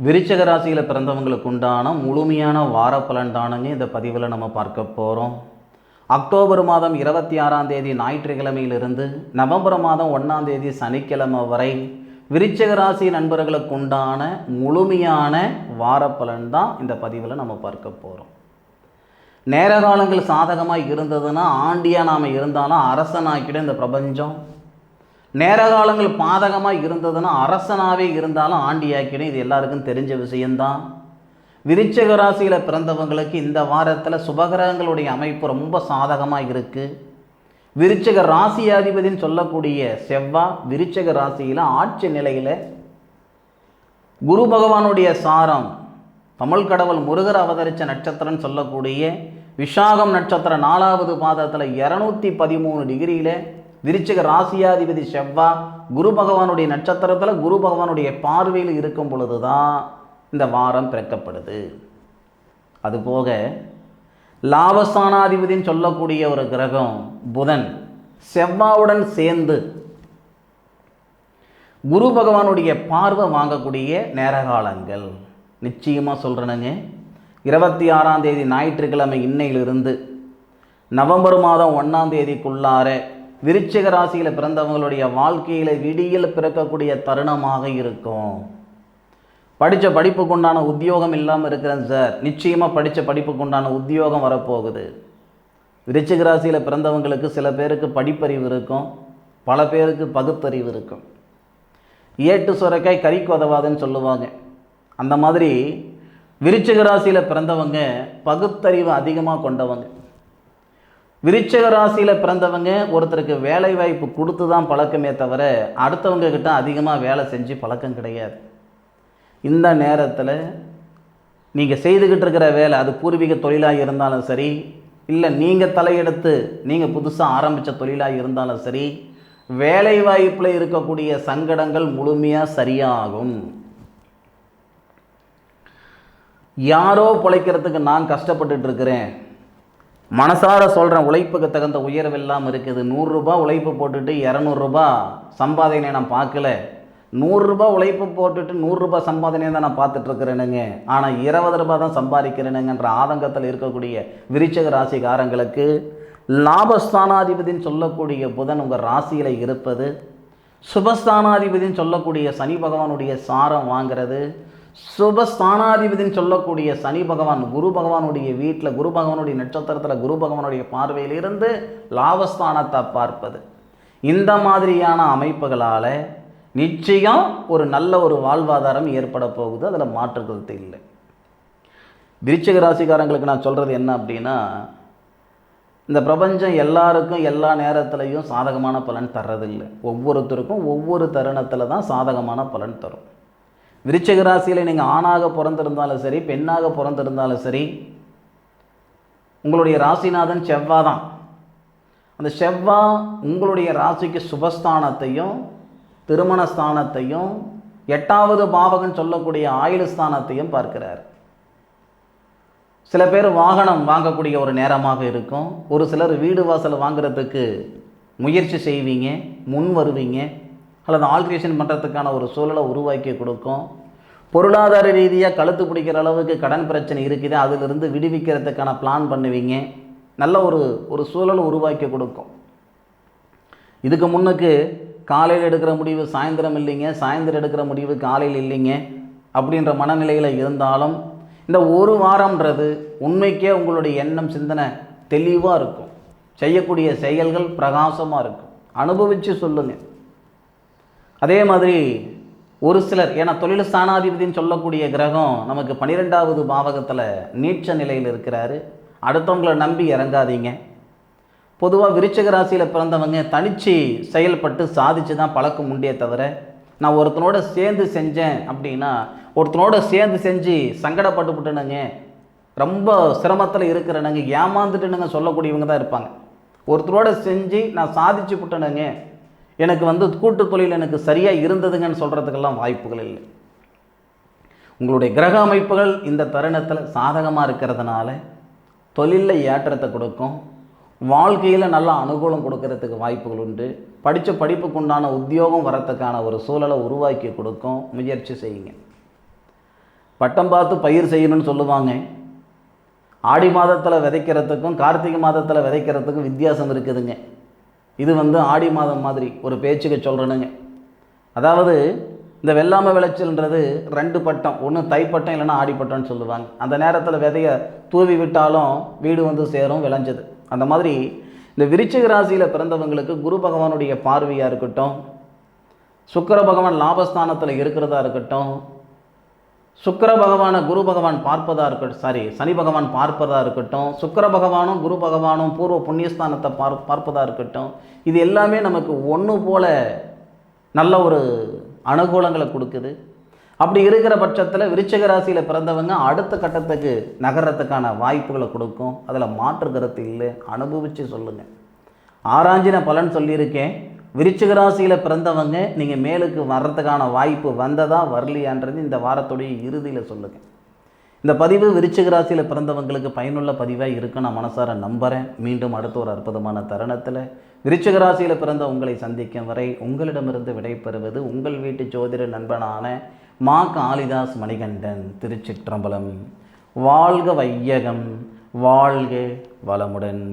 விருச்சக ராசியில் பிறந்தவங்களுக்கு உண்டான முழுமையான வார பலன் தானுங்க இந்த பதிவில் நம்ம பார்க்க போகிறோம் அக்டோபர் மாதம் இருபத்தி ஆறாம் தேதி ஞாயிற்றுக்கிழமையிலிருந்து நவம்பர் மாதம் ஒன்றாம் தேதி சனிக்கிழமை வரை விருச்சக ராசி நண்பர்களுக்கு உண்டான முழுமையான வார பலன் தான் இந்த பதிவில் நம்ம பார்க்க போகிறோம் நேர காலங்கள் சாதகமாக இருந்ததுன்னா ஆண்டியாக நாம் இருந்தாலும் அரசனாக்கிட இந்த பிரபஞ்சம் நேர காலங்கள் பாதகமாக இருந்ததுன்னா அரசனாகவே இருந்தாலும் ஆண்டியாக்கிடும் இது எல்லாருக்கும் தெரிஞ்ச விஷயந்தான் விருச்சக ராசியில் பிறந்தவங்களுக்கு இந்த வாரத்தில் சுபகிரகங்களுடைய அமைப்பு ரொம்ப சாதகமாக இருக்குது விருச்சக ராசியாதிபதின்னு சொல்லக்கூடிய செவ்வாய் விருச்சக ராசியில் ஆட்சி நிலையில் குரு பகவானுடைய சாரம் தமிழ் கடவுள் முருகர் அவதரித்த நட்சத்திரம்னு சொல்லக்கூடிய விஷாகம் நட்சத்திரம் நாலாவது பாதத்தில் இரநூத்தி பதிமூணு டிகிரியில் விருச்சிக ராசியாதிபதி செவ்வா குரு பகவானுடைய நட்சத்திரத்தில் குரு பகவானுடைய பார்வையில் இருக்கும் பொழுது தான் இந்த வாரம் பிறக்கப்படுது. அதுபோக லாபஸ்தானாதிபதின்னு சொல்லக்கூடிய ஒரு கிரகம் புதன் செவ்வாவுடன் சேர்ந்து குரு பகவானுடைய பார்வை வாங்கக்கூடிய நேரகாலங்கள். நிச்சயமாக சொல்கிறேனுங்க இருபத்தி ஆறாம் தேதி ஞாயிற்றுக்கிழமை இன்னையிலிருந்து நவம்பர் மாதம் ஒன்றாம் தேதிக்குள்ளார விருச்சிக ராசியில் பிறந்தவங்களுடைய வாழ்க்கையில் விடியில் பிறக்கக்கூடிய தருணமாக இருக்கும். படித்த படிப்புக்கு உண்டான உத்தியோகம் இல்லாமல் இருக்கிறேன் சார் நிச்சயமாக படித்த படிப்புக்கு உண்டான உத்தியோகம் வரப்போகுது. விருச்சிக ராசியில் பிறந்தவங்களுக்கு சில பேருக்கு படிப்பறிவு இருக்கும். பல பேருக்கு பகுத்தறிவு இருக்கும். ஏட்டு சுரக்காய் கறிக்கு உதவாதுன்னு சொல்லுவாங்க. அந்த மாதிரி விருச்சிக ராசியில் பிறந்தவங்க பகுத்தறிவு அதிகமாக கொண்டவங்க. விருச்சக ராசியில் பிறந்தவங்க ஒருத்தருக்கு வேலை வாய்ப்பு கொடுத்து தான் பழக்கமே தவிர அடுத்தவங்க கிட்ட அதிகமாக வேலை செஞ்சு பழக்கம் கிடையாது. இந்த நேரத்தில் நீங்கள் செய்துக்கிட்டு இருக்கிற வேலை அது பூர்வீக தொழிலாக இருந்தாலும் சரி இல்லை நீங்கள் தலையெடுத்து நீங்கள் புதுசாக ஆரம்பித்த தொழிலாக இருந்தாலும் சரி வேலை வாய்ப்பில் இருக்கக்கூடிய சங்கடங்கள் முழுமையாக சரியாகும். யாரோ பிழைக்கிறதுக்கு நான் கஷ்டப்பட்டுட்டு இருக்கிறேன். மனசார சொல்கிறேன் உழைப்புக்கு தகுந்த உயர்வு இல்லாமல் இருக்குது. நூறுரூபா உழைப்பு போட்டுட்டு இரநூறுபா சம்பாதனையை நான் பார்க்கல. நூறுரூபா உழைப்பு போட்டுட்டு நூறுரூபா சம்பாதனையை தான் நான் பார்த்துட்ருக்கிறேனுங்க ஆனால் இருபது ரூபா தான் சம்பாதிக்கிறேனுங்கன்ற ஆதங்கத்தில் இருக்கக்கூடிய விருச்சக ராசிக்காரங்களுக்கு லாபஸ்தானாதிபதினு சொல்லக்கூடிய புதன் உங்கள் ராசியில் இருப்பது. சுபஸ்தானாதிபதினு சொல்லக்கூடிய சனி பகவானுடைய சாரம் வாங்கிறது. சுபஸ்தானாதிபதினு சொல்லக்கூடிய சனி பகவான் குரு பகவானுடைய வீட்டில் குரு பகவானுடைய நட்சத்திரத்தில் குரு பகவானுடைய பார்வையிலிருந்து லாபஸ்தானத்தை பார்ப்பது. இந்த மாதிரியான அமைப்புகளால் நிச்சயம் ஒரு நல்ல ஒரு வாழ்வாதாரம் ஏற்பட போகுது அதில் மாற்று கருத்து இல்லை. விருச்சிக ராசிக்காரங்களுக்கு நான் சொல்கிறது என்ன அப்படின்னா இந்த பிரபஞ்சம் எல்லாருக்கும் எல்லா நேரத்துலையும் சாதகமான பலன் தர்றதில்லை. ஒவ்வொருத்தருக்கும் ஒவ்வொரு தருணத்தில் தான் சாதகமான பலன் தரும். விருச்சிக ராசியில் நீங்கள் ஆணாக பிறந்திருந்தாலும் சரி பெண்ணாக பிறந்திருந்தாலும் சரி உங்களுடைய ராசிநாதன் செவ்வாய் தான் அந்த செவ்வாய் உங்களுடைய ராசிக்கு சுபஸ்தானத்தையும் திருமண ஸ்தானத்தையும் எட்டாவது பாவகன் சொல்லக்கூடிய ஆயுள் ஸ்தானத்தையும் பார்க்கிறார். சில பேர் வாகனம் வாங்கக்கூடிய ஒரு நேரமாக இருக்கும். ஒரு சிலர் வீடு வாசல் வாங்குறதுக்கு முயற்சி செய்வீங்க முன் வருவீங்க. அல்லது ஆல்ட்ரேஷன் பண்ணுறதுக்கான ஒரு சூழலை உருவாக்கி கொடுக்கும். பொருளாதார ரீதியாக கழுத்து பிடிக்கிற அளவுக்கு கடன் பிரச்சனை இருக்குது. அதிலிருந்து விடுவிக்கிறதுக்கான பிளான் பண்ணுவீங்க. நல்ல ஒரு ஒரு சூழலை உருவாக்கி கொடுக்கும். இதுக்கு முன்னுக்கு காலையில் எடுக்கிற முடிவு சாயந்தரம் இல்லைங்க. சாயந்தரம் எடுக்கிற முடிவு காலையில் இல்லைங்க. அப்படின்ற மனநிலையில் இருந்தாலும் இந்த ஒரு வாரம்ன்றது உண்மைக்கே உங்களுடைய எண்ணம் சிந்தனை தெளிவாக இருக்கும். செய்யக்கூடிய செயல்கள் பிரகாசமாக இருக்கும். அனுபவித்து சொல்லுங்கள் அதே மாதிரி ஒரு சிலர் ஏன்னா தொழில் ஸ்தானாதிபதினு சொல்லக்கூடிய கிரகம் நமக்கு பன்னிரெண்டாவது பாவகத்தில் நீச்ச நிலையில் இருக்கிறாரு. அடுத்தவங்களை நம்பி இறங்காதீங்க. பொதுவாக விருச்சக ராசியில் பிறந்தவங்க தனிச்சு செயல்பட்டு சாதிச்சு தான் பழக்கம் உண்டே தவிர நான் ஒருத்தனோட சேர்ந்து செஞ்சேன் அப்படின்னா ஒருத்தனோட சேர்ந்து செஞ்சு சங்கடப்பட்டு விட்டுனுங்க ரொம்ப சிரமத்தில் இருக்கிறனுங்க ஏமாந்துட்டுனுங்க சொல்லக்கூடியவங்க தான் இருப்பாங்க. ஒருத்தரோட செஞ்சு நான் சாதிச்சு விட்டனுங்க எனக்கு வந்து கூட்டு தொழில் எனக்கு சரியாக இருந்ததுங்கன்னு சொல்கிறதுக்கெல்லாம் வாய்ப்புகள் இல்லை. உங்களுடைய கிரக அமைப்புகள் இந்த தருணத்தில் சாதகமாக இருக்கிறதுனால தொழிலில் ஏற்றத்தை கொடுக்கும். வாழ்க்கையில் நல்ல அனுகூலம் கொடுக்கறதுக்கு வாய்ப்புகள் உண்டு. படித்த படிப்புக்கு உண்டான உத்தியோகம் வரத்துக்கான ஒரு சூழலை உருவாக்கி கொடுக்கும். முயற்சி செய்யுங்க. பட்டம் பார்த்து பயிர் செய்யணும்னு சொல்லுவாங்க. ஆடி மாதத்தில் விதைக்கிறதுக்கும் கார்த்திகை மாதத்தில் விதைக்கிறதுக்கும் வித்தியாசம் இருக்குதுங்க. இது வந்து ஆடி மாதம் மாதிரி ஒரு பேச்சுக்கு சொல்கிறேனுங்க அதாவது இந்த வெள்ளாமை விளைச்சல்ன்றது ரெண்டு பட்டம். ஒன்று தைப்பட்டம் இல்லைன்னா ஆடிப்பட்டம்னு சொல்லுவாங்க. அந்த நேரத்தில் விதைய தூவி விட்டாலும் வீடு வந்து சேரும் விளைஞ்சது. அந்த மாதிரி இந்த விருச்சிக ராசியில் பிறந்தவங்களுக்கு குரு பகவானுடைய பார்வையாக இருக்கட்டும் சுக்கர பகவான் லாபஸ்தானத்தில் இருக்கிறதா இருக்கட்டும் சுக்கிர பகவானை குரு பகவான் பார்ப்பதாக இருக்கட்டும் சாரி சனி பகவான் பார்ப்பதாக இருக்கட்டும் சுக்கர பகவானும் குரு பகவானும் பூர்வ புண்ணியஸ்தானத்தை பார் பார்ப்பதாக இருக்கட்டும் இது எல்லாமே நமக்கு ஒன்று போல நல்ல ஒரு அனுகூலங்களை கொடுக்குது. அப்படி இருக்கிற பட்சத்தில் விருச்சக ராசியில் பிறந்தவங்க அடுத்த கட்டத்துக்கு நகர்றதுக்கான வாய்ப்புகளை கொடுக்கும். அதில் மாற்று கருத்து இல்லை. அனுபவித்து சொல்லுங்கள் ஆராய்ஞ்சின பலன் சொல்லியிருக்கேன். விருச்சிக ராசியில் பிறந்தவங்க நீங்கள் மேலுக்கு வர்றதுக்கான வாய்ப்பு வந்ததா வரலையான்றது இந்த வாரத்துடைய இறுதியில் சொல்லுங்கள் இந்த பதிவு விருச்சிக ராசியில் பிறந்தவங்களுக்கு பயனுள்ள பதிவாக இருக்கு நான் மனசார நம்புகிறேன் மீண்டும் அடுத்த ஒரு அற்புதமான தருணத்தில் விருச்சிக ராசியில் பிறந்த உங்களை சந்திக்கும் வரை உங்களிடமிருந்து விடைபெறுவது உங்கள் வீட்டு ஜோதிட நண்பனான மா காளிதாஸ் மணிகண்டன் திருச்சிற்றம்பலம். வாழ்க வையகம் வாழ்க வளமுடன்.